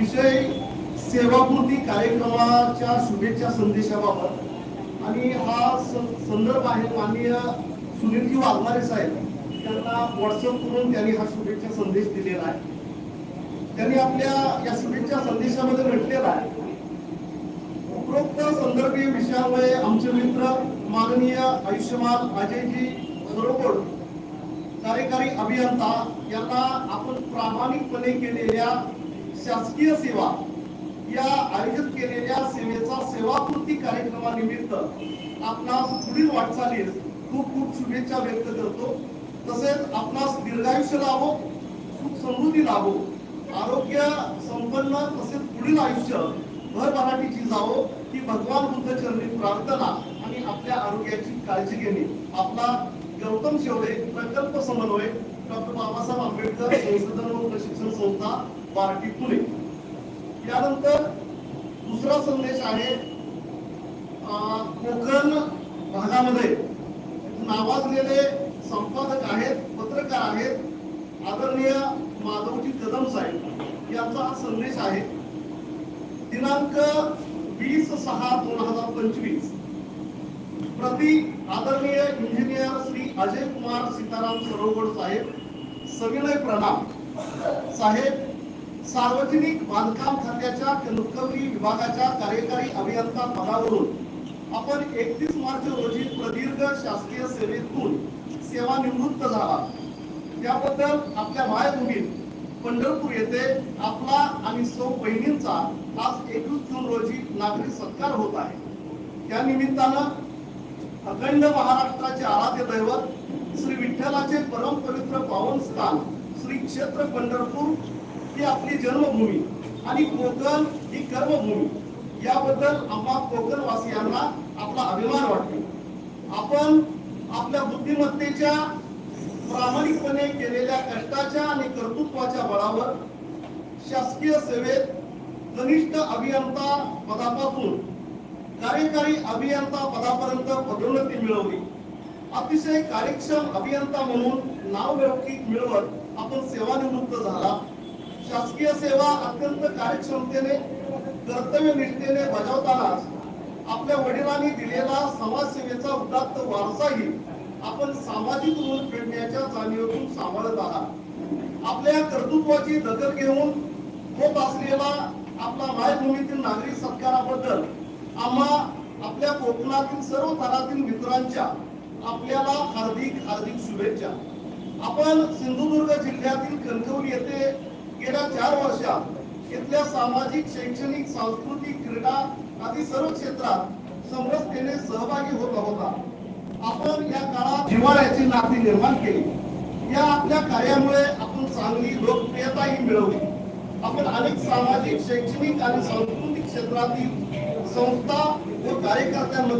विषय सेवापूर्ती कार्यक्रमाच्या शुभेच्छा संदेशाबाबत. आणि हा संदर्भ आहे माननीय सुनीलजी वाघमारे साहेब. त्यांना व्हॉट्सअप करून त्यांनी हा शुभेच्छा संदेश दिलेला आहे. त्यांनी आपल्या या शुभेच्छा संदेशामध्ये म्हटलेला आहे. उपरोक्त संदर्भीय विषयामुळे आमचे मित्र माननीय आयुष्यमान अजयजी बरोबर कार्यकारी अभियंता यांना आपण प्रामाणिकपणे केलेल्या शासकीय सेवा या आयोजित केलेल्या सेवेचा सेवापूर्ती कार्यक्रमानिमित्त आपणास पुढील वाटचालीस खूप खूप शुभेच्छा व्यक्त करतो. तसेच आपणास दीर्घायुष्य लाभो सुख समृद्धी लाभो आरोग्य संपन्न तसेच पुढील आयुष्य भरभराटीची जावो ही भगवान बुद्ध चरणी प्रार्थना आणि आपल्या आरोग्याची काळजी घेणे. आपला गौतम शेवळे प्रकल्प समन्वय डॉक्टर बाबासाहेब आंबेडकर संशोधन व प्रशिक्षण संस्था बार्टी पुणे यानंतर दुसरा संदेश आहे कोकण भागामध्ये. नावाजलेले संपादक आहेत पत्रकार आहेत आदरणीय माधवजी कदम साहेब. यांचा हा संदेश आहे. दिनांक वीस सहा दोन हजार पंचवीस. प्रति आदरणीय इंजिनियर श्री अजय कुमार सीताराम सरोवर साहेब सविनय प्रणाम. साहेब सार्वजनिक बांधकाम खात्याच्या कणकवली विभागाच्या कार्यकारी अभियंता पदावरून आपण एकतीस मार्च रोजी प्रदीर्घ शासकीय सेवेतून सेवानिवृत्त झाला. त्याबद्दल आपल्या मायभूमीत पंढरपूर येथे आपला आणि सौ बहिणींचा आज एकवीस जून रोजी नागरी सत्कार होत आहे. त्या निमित्तानं अखंड महाराष्ट्राचे आराध्य दैवत श्री विठ्ठलाचे परम पवित्र पावन स्थान श्री क्षेत्र पंढरपूर ही आपली जन्मभूमी आणि कोकण ही कर्मभूमी. याबद्दल आम्हा कोकणवासियांना आपला अभिमान वाटतो. आपण आपल्या बुद्धिमत्तेच्या प्रामाणिकपणे केलेल्या कष्टाच्या आणि कर्तृत्वाच्या बळावर शासकीय सेवेत कनिष्ठ अभियंता पदापासून कार्यकारी अभियंता पदापर्यंत पदोन्नती मिळवली. अतिशय कार्यक्षम अभियंता म्हणून नाव मिळवत आपण सेवानिवृत्त झाला. शासकीय सेवा अत्यंत कार्यक्षमतेने कर्तव्य निष्ठेने बजावताना आपल्या वडिलांनी दिलेला समाजसेवेचा उदात्त वारसाही आपण सामाजिक ऋण फेडण्याच्या जाणीवेतून सांभाळत आहात. आपल्या कर्तृत्वाची दखल घेऊन होत असलेला आपला मायभूमीतील नागरिक सत्काराबद्दल आम्हा आपल्या कोकणातील सर्व थरातील मित्रांच्या आपल्याला हार्दिक हार्दिक शुभेच्छा. आपण सिंधुदुर्ग जिल्ह्यातील कणकवली येथे गेल्या चार वर्षात इथल्या सामाजिक शैक्षणिक सांस्कृतिक क्रीडा आदी सर्व क्षेत्रात समरसतेने सहभागी होत होता आपण या काळात जिव्हाळ्याची नाती निर्माण केली. या आपल्या कार्यामुळे आपण चांगली लोकप्रियताही मिळवली. आपण अनेक सामाजिक शैक्षणिक आणि सांस्कृतिक क्षेत्रातील संस्था व कार्यकर्त्यांमध्ये